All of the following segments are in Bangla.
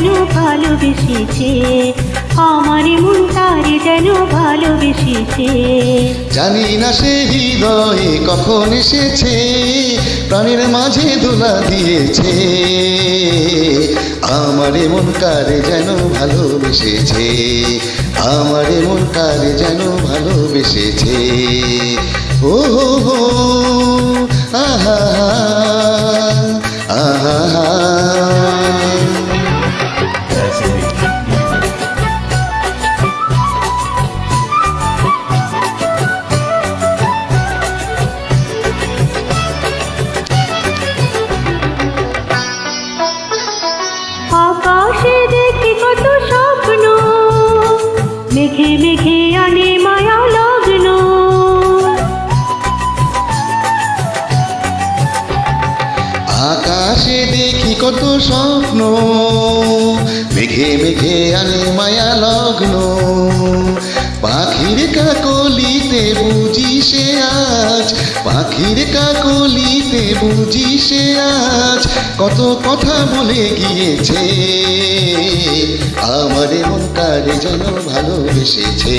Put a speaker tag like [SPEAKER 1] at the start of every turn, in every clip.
[SPEAKER 1] যেন ভালোবেসেছে। আমার মন তারে যেন ভালোবেসেছে।
[SPEAKER 2] জানি না সে হৃদয়ে কখন এসেছে, প্রাণের মাঝে দোলা দিয়েছে। আমার মন কারে যেন ভালোবেসেছে, আমার মন কারে যেন ভালোবেসেছে। ও হো, আহা
[SPEAKER 1] মেঘে মেঘে
[SPEAKER 2] কত স্বপ্ন। মেঘে মেঘে আনে মায়া লগ্ন। পাখির কাকলিতে বুঝি সে আজ। পাখির কাকলিতে বুঝি সে আজ। কত কথা বলে গিয়েছে। আমার মন কারে যেন ভালোবেসেছে।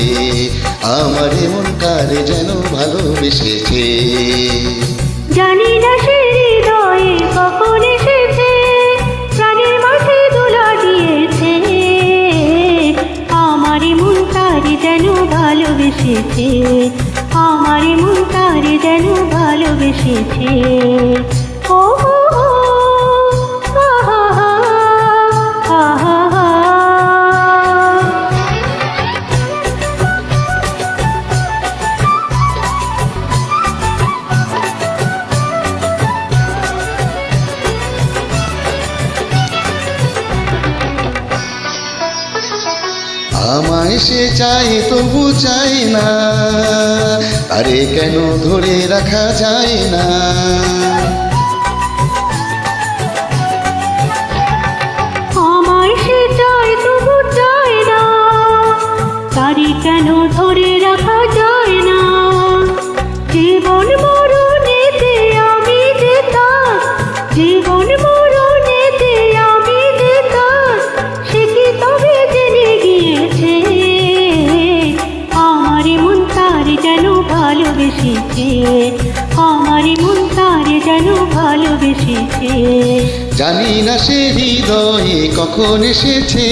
[SPEAKER 2] আমার মন কারে যেন ভালোবেসেছে।
[SPEAKER 1] জানি না সে ভালোবেসেছে আমার মন তার যেন ভালোবেসেছে। ও
[SPEAKER 2] আমায় সে চাই তবু চাই না। তারে কেন ধরে রাখা যায় না?
[SPEAKER 1] আমার মন তার যেন ভালোবেসেছে।
[SPEAKER 2] জানি না সে হৃদয়ে কখন এসেছে,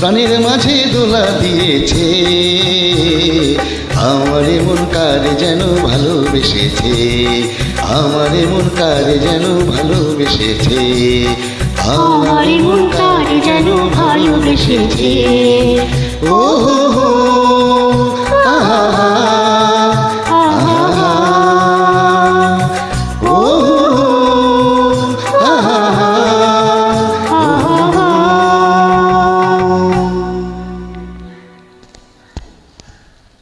[SPEAKER 2] প্রাণের মাঝে দোলা দিয়েছে। আমার মন কারে যেন ভালোবেসেছে, আমার মন কারে যেন ভালোবেসেছে।
[SPEAKER 1] আমার মন কারে যেন ভালোবেসেছে।
[SPEAKER 2] ও হো হো।